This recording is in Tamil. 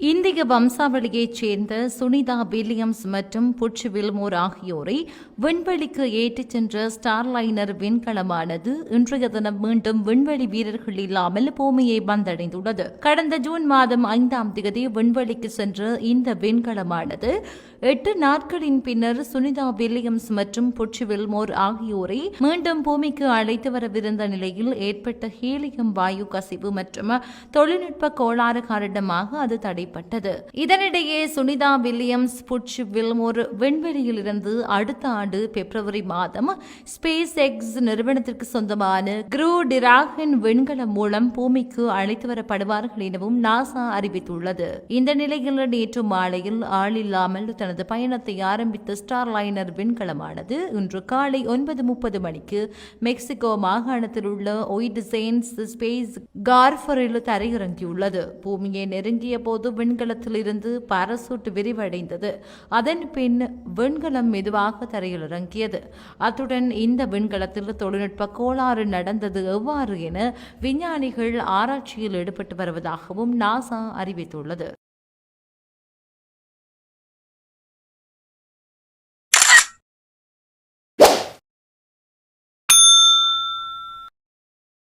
இந்திய வம்சாவளியைச் சேர்ந்த சுனிதா வில்லியம்ஸ் மற்றும் புட்ச் வில்மோர் ஆகியோரை விண்வெளிக்கு ஏற்றிச் சென்ற ஸ்டார்லைனர் விண்கலமானது இன்றைய தினம் மீண்டும் விண்வெளி வீரர்கள் இல்லாமல் பூமியை வந்தடைந்துள்ளது. கடந்த ஜூன் மாதம் ஐந்தாம் தேதி விண்வெளிக்கு சென்ற இந்த விண்கலமானது எட்டு நாட்களின் பின்னர் சுனிதா வில்லியம்ஸ் மற்றும் புட்ச் வில்மோர் ஆகியோரை மீண்டும் பூமிக்கு அழைத்து வரவிருந்த நிலையில் ஏற்பட்ட ஹீலியம் வாயு கசிவு மற்றும் தொழில்நுட்ப கோளாறு காரணமாக அது தடை தடைப்பட்டது இதனிடையே சுனிதா வில்லியம்ஸ் புட்ச் வில்மோர் விண்வெளியிலிருந்து அடுத்த ஆண்டு பிப்ரவரி மாதம் ஸ்பேஸ் எக்ஸ் நிறுவனத்திற்கு சொந்தமான குரூ டிராகன் விண்கலம் மூலம் பூமிக்கு அழைத்து வரப்படுவார்கள் எனவும் நாசா அறிவித்துள்ளது. இந்த நிலையில் நேற்று மாலையில் ஆளில்லாமல் தனது பயணத்தை ஆரம்பித்த ஸ்டார் லைனர் விண்கலமானது இன்று காலை ஒன்பது முப்பது மணிக்கு மெக்சிகோ மாகாணத்தில் உள்ள ஒய்டிசைன்ஸ் ஸ்பேஸ் கார்ஃபரில் தரையிறங்கியுள்ளது. பூமியை நெருங்கிய போது விண்கலத்திலிருந்து பாரசூட் விரிவடைந்தது. அதன் பின் விண்கலம் மெதுவாக தரையில் இறங்கியது அத்துடன் இந்த விண்கலத்தில் தொழில்நுட்ப கோளாறு நடந்தது எவ்வாறு என விஞ்ஞானிகள் ஆராய்ச்சியில் ஈடுபட்டு வருவதாகவும் நாசா அறிவித்துள்ளது.